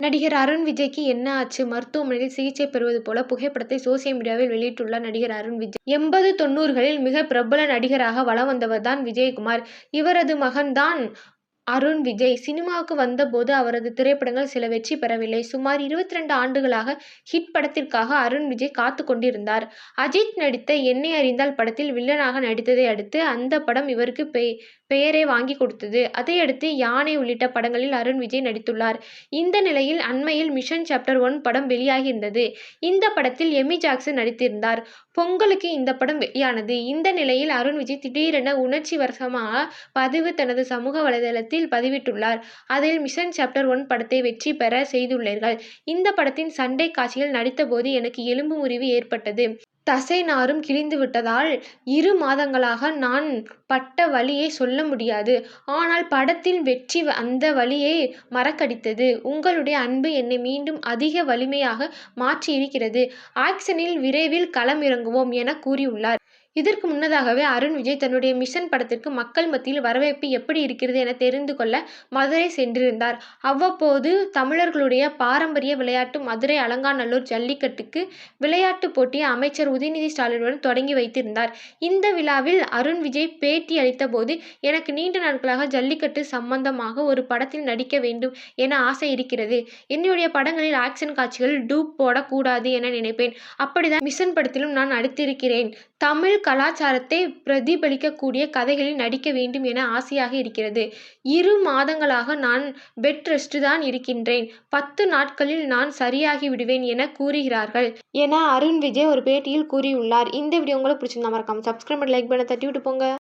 நடிகர் அருண் விஜய்க்கு என்ன ஆச்சு மருத்துவமனையில் சிகிச்சை பெறுவது போல புகைப்படத்தை சோசியல் மீடியாவில் வெளியிட்டுள்ளார் நடிகர் அருண் விஜய். எண்பது தொண்ணூறுகளில் மிக பிரபல நடிகராக வலம் வந்தவர் தான் விஜயகுமார். இவரது மகன் தான் அருண் விஜய். சினிமாவுக்கு வந்தபோது அவரது திரைப்படங்கள் சில வெற்றி பெறவில்லை. சுமார் இருபத்தி ரெண்டு ஆண்டுகளாக ஹிட் படத்திற்காக அருண் விஜய் காத்து கொண்டிருந்தார். அஜித் நடித்த என்னை அறிந்தால் படத்தில் வில்லனாக நடித்ததை அடுத்து அந்த படம் இவருக்கு பெ பெயரை வாங்கிக் கொடுத்தது. அதையடுத்து யானை உள்ளிட்ட படங்களில் அருண் விஜய் நடித்துள்ளார். இந்த நிலையில் அண்மையில் மிஷன் சாப்டர் ஒன் படம் வெளியாகியிருந்தது. இந்த படத்தில் எமி ஜாக்சன் நடித்திருந்தார். பொங்கலுக்கு இந்த படம் வெளியானது. இந்த நிலையில் அருண் விஜய் திடீரென உணர்ச்சி வசமான பதிவு தனது சமூக வலைதளத்தில் பதிவிட்டுள்ளார். அதில் மிஷன் சாப்டர் ஒன் படத்தை வெற்றி பெற செய்துள்ளீர்கள். இந்த படத்தின் சண்டை காட்சியில் நடித்த போது எனக்கு எலும்பு முறிவு ஏற்பட்டது. தசை நாரும் கிழிந்து விட்டதால் இரு மாதங்களாக நான் பட்ட வழியை சொல்ல முடியாது. ஆனால் படத்தின் வெற்றி அந்த வழியை மறக்கடித்தது. உங்களுடைய அன்பு என்னை மீண்டும் அதிக வலிமையாக மாற்றியிருக்கிறது. ஆக்சனில் விரைவில் களம் இறங்குவோம் என கூறியுள்ளார். இதற்கு முன்னதாகவே அருண் விஜய் தன்னுடைய மிஷன் படத்திற்கு மக்கள் மத்தியில் வரவேற்பு எப்படி இருக்கிறது என தெரிந்து கொள்ள மதுரை சென்றிருந்தார். அவ்வப்போது தமிழர்களுடைய பாரம்பரிய விளையாட்டு மதுரை அலங்காநல்லூர் ஜல்லிக்கட்டுக்கு விளையாட்டு போட்டியை அமைச்சர் உதயநிதி ஸ்டாலினுடன் தொடங்கி வைத்திருந்தார். இந்த விழாவில் அருண் விஜய் பேட்டி அளித்த போது எனக்கு நீண்ட நாட்களாக ஜல்லிக்கட்டு சம்பந்தமாக ஒரு படத்தில் நடிக்க வேண்டும் என ஆசை இருக்கிறது. என்னுடைய படங்களில் ஆக்ஷன் காட்சிகள் டூப் போடக்கூடாது என நினைப்பேன். அப்படிதான் மிஷன் படத்திலும் நான் நடித்திருக்கிறேன். தமிழ் கலாச்சாரத்தை பிரதிபலிக்கக்கூடிய கதைகளில் நடிக்க வேண்டும் என ஆசையாக இருக்கிறது. இரு மாதங்களாக நான் பெட் ரெஸ்ட் தான் இருக்கின்றேன். பத்து நாட்களில் நான் சரியாகி விடுவேன் என கூறுகிறார்கள் என அருண் விஜய் ஒரு பேட்டியில் கூறியுள்ளார். இந்த வீடியோ உங்களுக்கு பிடிச்சிருந்தா மறக்காம சப்ஸ்கிரைப் பண்ணி லைக் பட்டனை தட்டி விட்டு போங்க.